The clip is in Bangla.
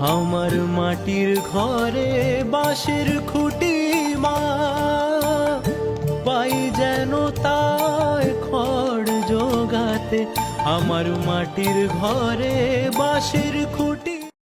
আমার মাটির ঘরে বাঁশের খুঁটি মা। পাই যেন তাই খড় জোগাতে। আমার মাটির ঘরে বাঁশের খুঁটি